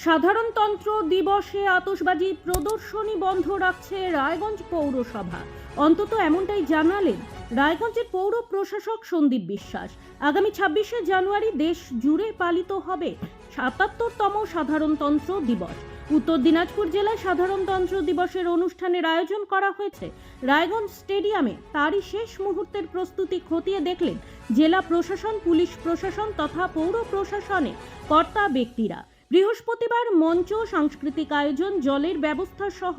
সাধারণতন্ত্র দিবসে আতসবাজি প্রদর্শনী বন্ধ রাখছে রায়গঞ্জ পৌরসভা। অন্তত এমনটাই জানালেন রায়গঞ্জের পৌর প্রশাসক সন্দীপ বিশ্বাস। আগামী ছাব্বিশে জানুয়ারি দেশ জুড়ে পালিত হবে সাতাত্তরতম সাধারণতন্ত্র দিবস। উত্তর দিনাজপুর জেলায় সাধারণতন্ত্র দিবসের অনুষ্ঠানের আয়োজন করা হয়েছে। রায়গঞ্জ স্টেডিয়ামে তারই শেষ মুহূর্তের প্রস্তুতি খতিয়ে দেখলেন জেলা প্রশাসন, পুলিশ প্রশাসন তথা পৌর প্রশাসনে কর্তা ব্যক্তিরা। বৃহস্পতিবার মঞ্চ, সাংস্কৃতিক আয়োজন, জলের ব্যবস্থা সহ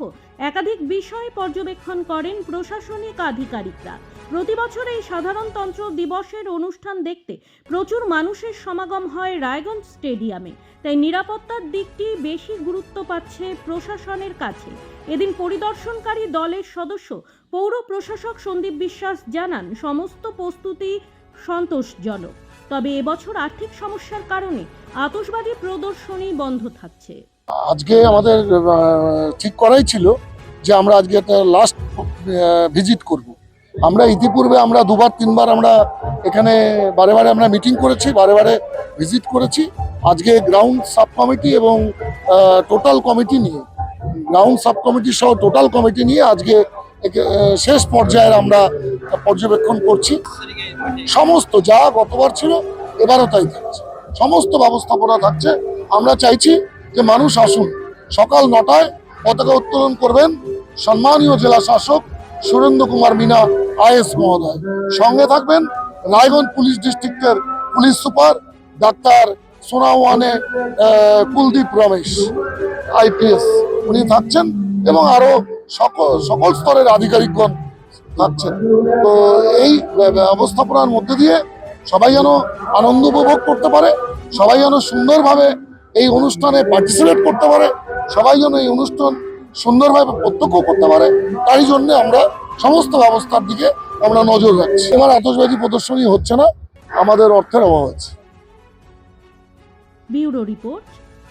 একাধিক বিষয় পর্যবেক্ষণ করেন প্রশাসনিক আধিকারিকরা। প্রতি বছর এই সাধারণতন্ত্র দিবসের অনুষ্ঠান দেখতে প্রচুর মানুষের সমাগম হয় রায়গঞ্জ স্টেডিয়ামে। তাই নিরাপত্তার দিকটি বেশি গুরুত্ব পাচ্ছে প্রশাসনের কাছে। এদিন পরিদর্শনকারী দলের সদস্য, পৌর প্রশাসক সন্দীপ বিশ্বাস জানান, সমস্ত প্রস্তুতি সন্তোষজনক। তবে এবছর আর্থিক সমস্যার কারণে আতশবাজি প্রদর্শনী বন্ধ থাকছে। আজকে আমাদের ঠিক করাই ছিল যে আমরা আজকে একটা লাস্ট ভিজিট করব। আমরা ইতিপূর্বে আমরা দুবার, তিনবার আমরা এখানে বারে বারে আমরা মিটিং করেছি, বারে বারে ভিজিট করেছি। আজকে গ্রাউন্ড সাব কমিটি এবং টোটাল কমিটি নিয়ে গ্রাউন্ড সাব কমিটি সহ টোটাল কমিটি নিয়ে আজকে শেষ পর্যায়ের আমরা পর্যবেক্ষণ করছি। সমস্ত যা গতবার ছিল, এবারও তাই থাকছে। সমস্ত ব্যবস্থাপনা থাকছে। আমরা চাইছি যে মানুষ আসুন। সকাল নটায় পতাকা উত্তোলন করবেন সম্মানীয় জেলা শাসক সুরেন্দ্র কুমার মিনা, আইএস মহোদয়। সঙ্গে থাকবেন রায়গঞ্জ পুলিশ ডিস্ট্রিক্টের police super doctor Sonawane Kuldeep Ramesh, IPS. উনি থাকছেন এবং আরও সকল সকল স্তরের আধিকারিকগণ থাকছেন তো এই ব্যবস্থাপনার মধ্যে দিয়ে সবাই যেন আনন্দ উপভোগ করতে পারে সবাই যেন সুন্দরভাবে এই অনুষ্ঠানে পার্টিসিপেট করতে পারে সবাই যেন এই অনুষ্ঠান সুন্দরভাবে প্রত্যক্ষ করতে পারে তারই জন্য আমরা সমস্ত ব্যবস্থার দিকে আমরা নজর রাখছি। এবার আতশবাজি প্রদর্শনী হচ্ছে না আমাদের অর্থের অভাব আছে। Bureau report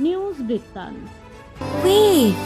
news Brittanto Wait.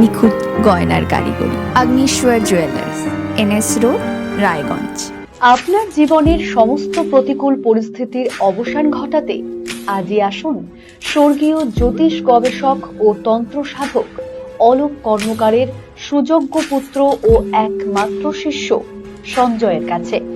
নিখুঁত গয়নার কারিগরি। Agneshwar jewellers NS road, Raiganj. আপনার জীবনের সমস্ত প্রতিকূল পরিস্থিতির অবসান ঘটাতে আজই আসুন স্বর্গীয় জ্যোতিষ গবেষক ও তন্ত্র সাধক অলোক কর্মকারের সুযোগ্য পুত্র ও একমাত্র শিষ্য সঞ্জয়ের কাছে।